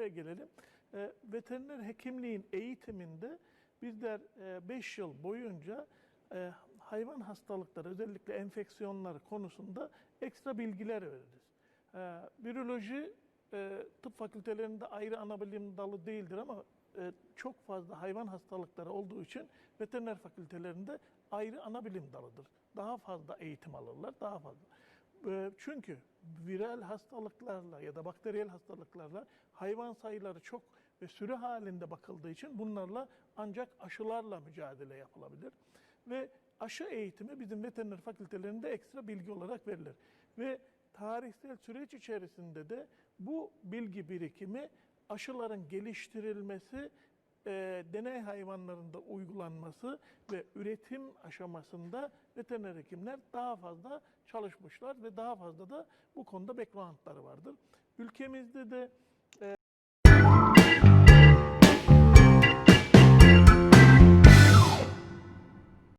Buraya gelelim. E, veteriner hekimliğin eğitiminde bizler 5 yıl boyunca e, hayvan hastalıkları özellikle enfeksiyonlar konusunda ekstra bilgiler veririz. E, viroloji e, tıp fakültelerinde ayrı ana bilim dalı değildir ama e, çok fazla hayvan hastalıkları olduğu için veteriner fakültelerinde ayrı ana bilim dalıdır. Daha fazla eğitim alırlar, daha fazla. E, Çünkü viral hastalıklarla ya da bakteriyel hastalıklarla hayvan sayıları çok ve sürü halinde bakıldığı için bunlarla ancak aşılarla mücadele yapılabilir. Ve aşı eğitimi bizim veteriner fakültelerinde ekstra bilgi olarak verilir. Ve tarihsel süreç içerisinde de bu bilgi birikimi aşıların geliştirilmesi, e, deney hayvanlarında uygulanması ve üretim aşamasında veteriner hekimler daha fazla çalışmışlar ve daha fazla da bu konuda backgroundları vardır. Ülkemizde de